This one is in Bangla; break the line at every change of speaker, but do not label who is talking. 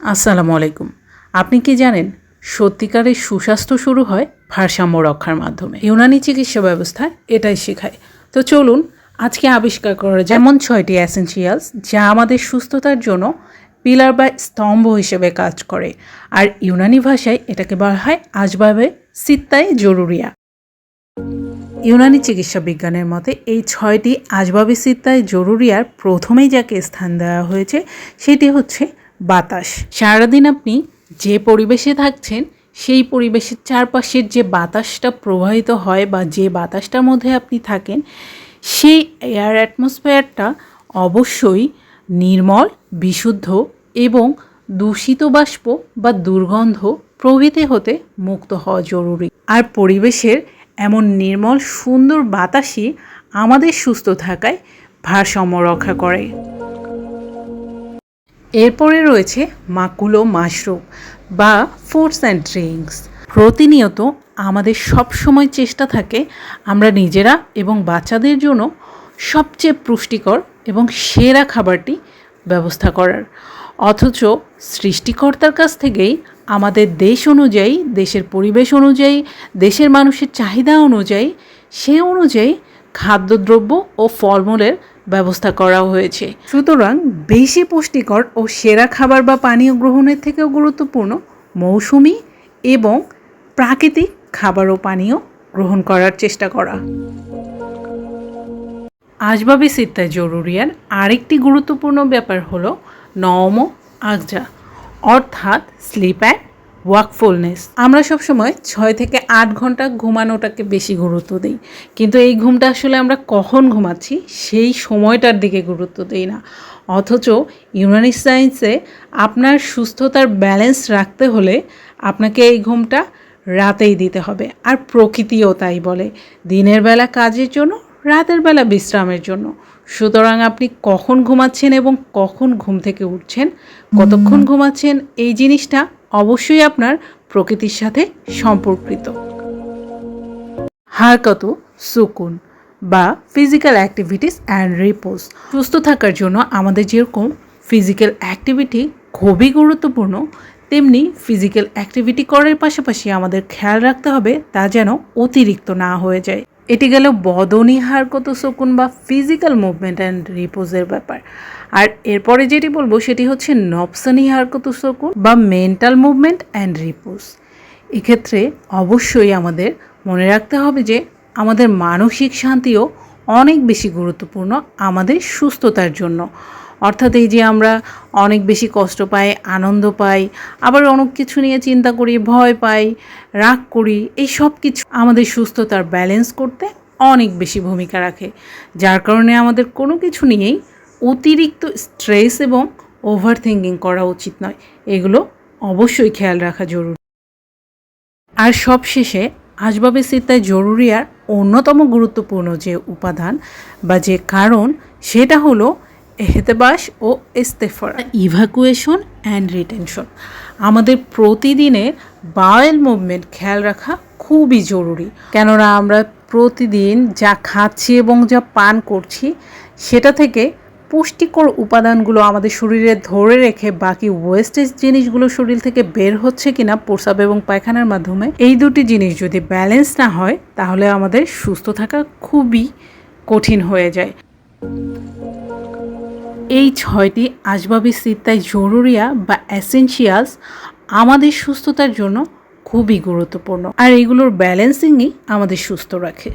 আসসালামু আলাইকুম। আপনি কি জানেন, সত্যিকারের সুস্বাস্থ্য শুরু হয় ভারসাম্য রক্ষার মাধ্যমে। ইউনানি চিকিৎসা ব্যবস্থায় এটাই শেখায়। তো চলুন, আজকে আবিষ্কার করা যায় এমন ছয়টি অ্যাসেন্সিয়ালস যা আমাদের সুস্থতার জন্য পিলার বা স্তম্ভ হিসেবে কাজ করে। আর ইউনানি ভাষায় এটাকে বলা হয় আজভাবে সিত্তায় জরুরিয়া। ইউনানি চিকিৎসা বিজ্ঞানের মতে, এই ছয়টি আজবাবি সিত্তায় জরুরিয়ার প্রথমেই যাকে স্থান দেওয়া হয়েছে, সেটি হচ্ছে বাতাস। সারাদিন আপনি যে পরিবেশে থাকছেন, সেই পরিবেশের চারপাশের যে বাতাসটা প্রবাহিত হয় বা যে বাতাসটার মধ্যে আপনি থাকেন, সেই এয়ার অ্যাটমসফেয়ারটা অবশ্যই নির্মল, বিশুদ্ধ এবং দূষিত বাষ্প বা দুর্গন্ধ প্রভৃতি হতে মুক্ত হওয়া জরুরি। আর পরিবেশের এমন নির্মল, সুন্দর বাতাসই আমাদের সুস্থ থাকায় ভারসাম্য রক্ষা করে। এরপরে রয়েছে মাকুলো মাশরুম বা ফুডস অ্যান্ড ড্রিঙ্কস। প্রতিনিয়ত আমাদের সব সময় চেষ্টা থাকে আমরা নিজেরা এবং বাচ্চাদের জন্য সবচেয়ে পুষ্টিকর এবং সেরা খাবারটি ব্যবস্থা করার। অথচ সৃষ্টিকর্তার কাছ থেকেই আমাদের দেশ অনুযায়ী, দেশের পরিবেশ অনুযায়ী, দেশের মানুষের চাহিদা অনুযায়ী, সে অনুযায়ী খাদ্যদ্রব্য ও ফলমূলের ব্যবস্থা করা হয়েছে। সুতরাং বেশি পুষ্টিকর ও সেরা খাবার বা পানীয় গ্রহণের থেকেও গুরুত্বপূর্ণ মৌসুমি এবং প্রাকৃতিক খাবার ও পানীয় গ্রহণ করার চেষ্টা করা। আসবাবি সিত্তায় জরুরিয়ার আরেকটি গুরুত্বপূর্ণ ব্যাপার হলো নম আগজা অর্থাৎ স্লিপ অ্যান্ড ওয়াকফুলনেস। আমরা সবসময় ছয় থেকে আট ঘণ্টা ঘুমানোটাকে বেশি গুরুত্ব দিই। কিন্তু এই ঘুমটা আসলে আমরা কখন ঘুমাচ্ছি সেই সময়টার দিকে গুরুত্ব দিই না। অথচ ইউনানি সায়েন্সে আপনার সুস্থতার ব্যালেন্স রাখতে হলে আপনাকে এই ঘুমটা রাতেই দিতে হবে। আর প্রকৃতিও তাই বলে। দিনের বেলা কাজের জন্য রাতের বেলা বিশ্রামের জন্য। সুতরাং আপনি কখন ঘুমাচ্ছেন এবং কখন ঘুম থেকে উঠছেন কতক্ষণ ঘুমাচ্ছেন এই জিনিসটা অবশ্যই আপনার প্রকৃতির সাথে সম্পর্কিত। হারকত, সুকুন বা ফিজিক্যাল অ্যাক্টিভিটিস অ্যান্ড রিপোজ সুস্থ থাকার জন্য আমাদের যেরকম ফিজিক্যাল অ্যাক্টিভিটি খুবই গুরুত্বপূর্ণ, তেমনি ফিজিক্যাল অ্যাক্টিভিটি করার পাশাপাশি আমাদের খেয়াল রাখতে হবে তা যেন অতিরিক্ত না হয়ে যায়। এটি গেল বদনী হারকত শকুন বা ফিজিক্যাল মুভমেন্ট অ্যান্ড রিপোজের ব্যাপার। আর এরপরে যেটি বলব, সেটি হচ্ছে নবসানি হারকত শকুন বা মেন্টাল মুভমেন্ট অ্যান্ড রিপোজ এক্ষেত্রে অবশ্যই আমাদের মনে রাখতে হবে যে, আমাদের মানসিক শান্তিও অনেক বেশি গুরুত্বপূর্ণ আমাদের সুস্থতার জন্য। অর্থাৎ এই যে আমরা অনেক বেশি কষ্ট পাই, আনন্দ পাই, আবার অনেক কিছু নিয়ে চিন্তা করি, ভয় পাই, রাগ করি, এই সব কিছু আমাদের সুস্থতার ব্যালেন্স করতে অনেক বেশি ভূমিকা রাখে। যার কারণে আমাদের কোনো কিছু নিয়েই অতিরিক্ত স্ট্রেস এবং ওভার থিঙ্কিং করা উচিত নয়। এগুলো অবশ্যই খেয়াল রাখা জরুরি। আর সবশেষে আসবাবে সিত্তায় জরুরি আর অন্যতম গুরুত্বপূর্ণ যে উপাদান বা যে কারণ, সেটা হলো এহতেবাস ও ইস্তেফার। ইভাকুয়েশন অ্যান্ড রিটেনশন আমাদের প্রতিদিনের বাওয়েল মুভমেন্ট খেয়াল রাখা খুবই জরুরি। কেননা আমরা প্রতিদিন যা খাচ্ছি এবং যা পান করছি, সেটা থেকে পুষ্টিকর উপাদানগুলো আমাদের শরীরে ধরে রেখে বাকি ওয়েস্টেজ জিনিসগুলো শরীর থেকে বের হচ্ছে কিনা প্রসাব এবং পায়খানার মাধ্যমে, এই দুটি জিনিস যদি ব্যালেন্স না হয়, তাহলে আমাদের সুস্থ থাকা খুবই কঠিন হয়ে যায়। এই ছয়টি আসবাবি সিত্তায় জরুরিয়া বা অ্যাসেন্সিয়ালস আমাদের সুস্থতার জন্য খুবই গুরুত্বপূর্ণ। আর এগুলোর ব্যালেন্সিংই আমাদের সুস্থ রাখে।